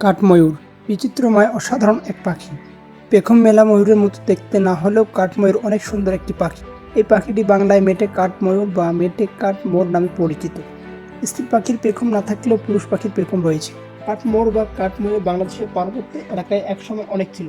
কাঠময়ূর, বিচিত্রময় অসাধারণ এক পাখি। পেখম মেলা ময়ূরের মতো দেখতে না হলেও কাঠময়ূর অনেক সুন্দর একটি পাখি। এই পাখিটি বাংলায় মেটে কাঠময়ূর বা মেটে কাঠ মোর নামে পরিচিত। স্ত্রী পাখির পেখম না থাকলেও পুরুষ পাখির পেখম রয়েছে। কাঠমোর বা কাঠময়ূর বাংলাদেশের পার্বত্য এলাকায় একসময় অনেক ছিল।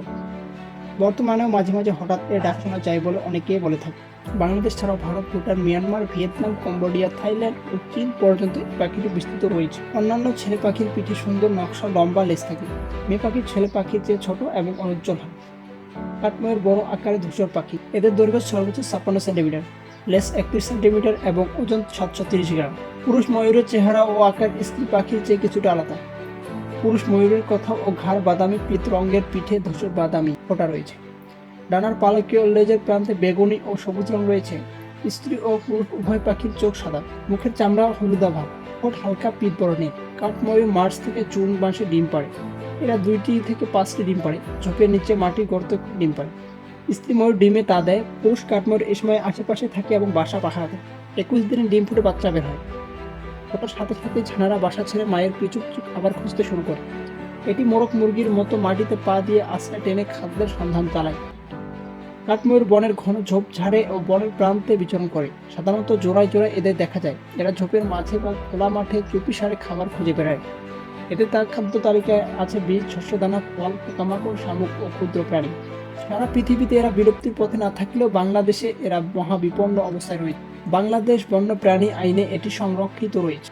বর্তমানেও মাঝে মাঝে হঠাৎ এর ডাক শোনা যায় বলে অনেকেই বলে থাকে। বাংলাদেশ ছাড়াও Bharat, Bhutan, Myanmar, Vietnam, Cambodia, Thailand ও চীন পর্যন্ত এই পাখিটি বিস্তৃত রয়েছে। অন্যান্য ছেলে পাখির পিঠে সুন্দর নকশা, লম্বা লেজ থাকে। মেয়ে পাখির ছেলে পাখির চেয়ে ছোট এবং অনুজ্জ্বল হয়। কাঠময়ের বড় আকারে ধূসর পাখি। এদের দৈর্ঘ্য সর্বোচ্চ ছাপ্পান্ন সেন্টিমিটার লেস একত্রিশ সেন্টিমিটার এবং ওজন সাতশো তিরিশ গ্রাম। পুরুষ ময়ূরের চেহারা ও আকার স্ত্রী পাখির চেয়ে কিছুটা আলাদা। পুরুষ ময়ূরের কথা ও ঘাড় বাদামি, পিত রঙের পিঠে ধূসর বাদামি ফোটা রয়েছে। ডানার পালকীয় লেজের প্রান্তে বেগুনি ও সবুজ রং রয়েছে। স্ত্রী ও পুরুষ উভয় পাখির চোখ সাদা। মুখের চামড়া হলুদা ভাব ঠোঁট হালকা পিত বর্ণের কাঠময়ূর মার্চ থেকে জুন মাসে ডিম পাড়ে। এরা দুইটি থেকে পাঁচটি ডিম পাড়ে। ঝোপের নিচে মাটি গর্ত ডিম পাড়ে। স্ত্রী ময়ূর ডিমে তা দেয়। পুরুষ কাঠময়ূর এই সময় আশেপাশে থাকে এবং বাসা পাহারা দেয়। একুশ দিনে ডিম ফুটে বাচ্চা বের হয়। ওটার সাথে সাথে ছানারা বাসা ছেড়ে মায়ের পিছু পিছু খাবার খুঁজতে শুরু করে। এটি মোরগ মুরগির মতো মাটিতে পা দিয়ে আশ্রয় টেনে খাদ্যের সন্ধান চালায়। কাঠময়ূর বনের ঘন ঝোপ ঝাড়ে ও বনের প্রান্তে বিচরণ করে। সাধারণত জোড়ায় জোড়ায় এদের দেখা যায়। এরা ঝোপের মাঝে বা খোলা মাঠে চুপি সারে খাবার খুঁজে বেড়ায়। এদের তার খাদ্য তালিকায় আছে বীজ শস্যদানা ফল, পোকামাকড়, শামুক ও ক্ষুদ্র প্রাণী। সারা পৃথিবীতে এরা বিলুপ্তির পথে না থাকলেও বাংলাদেশে এরা মহাবিপন্ন অবস্থায় রয়েছে। বাংলাদেশ বন্যপ্রাণী আইনে এটি সংরক্ষিত রয়েছে।